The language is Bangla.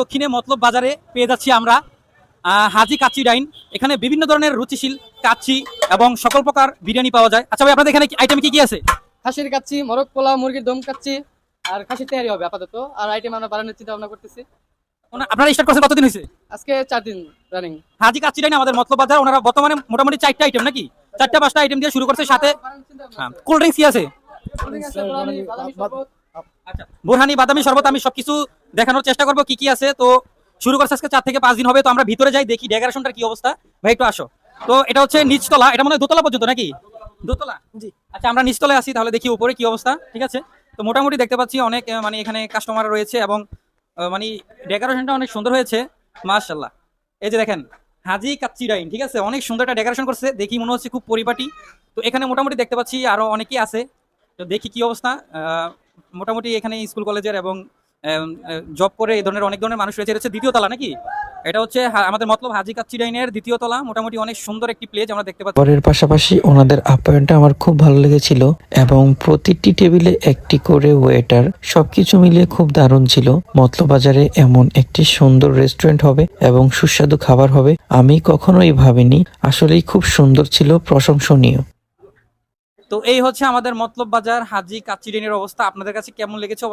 দক্ষিণে মতলব বাজারে পেয়ে যাচ্ছি আমরা হাজি কাচ্চি ডাইন। এখানে বিভিন্ন ধরনের রুচিশীল কাচ্চি এবং সকল প্রকার বিরিয়ানি পাওয়া যায়। আচ্ছা ভাই আপনাদের এখানে আইটেম কি কি আছে? খাসির কাচ্ছি মরক পোলা মুরগির দম কাচ্ছি আর খাসির তেহারি হবে আপাতত। আর আইটেম আমরা বাড়ানোর চিন্তা ভাবনা করতেছি। আপনারা স্টার্ট করছেন কতদিন হয়েছে? আজকে চার দিন রানিং হাজি কাচ্চি ডাইন আমাদের মতলব বাজার ওনারা বর্তমানে মোটামুটি চারটা আইটেম নাকি? চারটা পাঁচটা আইটেম দিয়ে শুরু করছে সাথে কোল্ড ড্রিঙ্কস কি আছে? আচ্ছা বোরহানি বাদামি শরবত আমি সবকিছু দেখানোর চেষ্টা করব কি কি আছে। তো শুরু করছে আজকে চার থেকে পাঁচ দিন হবে তো আমরা ভিতরে যাই দেখি ডেকোরেশনটার কি অবস্থা। ভাই একটু আসো। তো এটা হচ্ছে নিচতলা এটা মনে হয় দোতলা পর্যন্ত নাকি? দোতলা? জি। আচ্ছা আমরা নিচতলায় আসি তাহলে দেখি উপরে কি অবস্থা ঠিক আছে? তো মোটামুটি দেখতে পাচ্ছি অনেক মানে এখানে কাস্টমার রয়েছে এবং মানে ডেকোরেশনটা অনেক সুন্দর হয়েছে মাশাল্লাহ এই যে দেখেন হাজি কাচ্চি ডাইন ঠিক আছে? অনেক সুন্দর একটা ডেকোরেশন করছে দেখি মনে হচ্ছে খুব পরিপাটি। তো এখানে মোটামুটি দেখতে পাচ্ছি আরও অনেকেই আছে তো দেখি কি অবস্থা। আহ, মোটামুটি এখানে স্কুল কলেজের এবং জব করে এই ধরনের অনেক ধরনের মানুষ রয়েছে। এটা হচ্ছে দ্বিতীয় তলা নাকি? এটা হচ্ছে আমাদের মতলব হাজি কাচ্চি ডাইনের দ্বিতীয় তলা। মোটামুটি অনেক সুন্দর একটি প্লেস আমরা দেখতে পাচ্ছি। খাবারের পাশাপাশি ওনাদের আপ্যায়নটা আমার খুব ভালো লেগেছিল এবং প্রতিটি টেবিলে একটি করে ওয়েটার সবকিছু মিলিয়ে খুব দারুণ ছিল। মতলব বাজারে এমন একটি সুন্দর রেস্টুরেন্ট হবে এবং সুস্বাদু খাবার হবে আমি কখনোই ভাবিনি। আসলেই খুব সুন্দর ছিল প্রশংসনীয়। তো এই হচ্ছে আমাদের মতলব বাজার হাজি কাচ্চি ডাইনের অবস্থা। আপনাদের কাছে কেমন লেগেছে?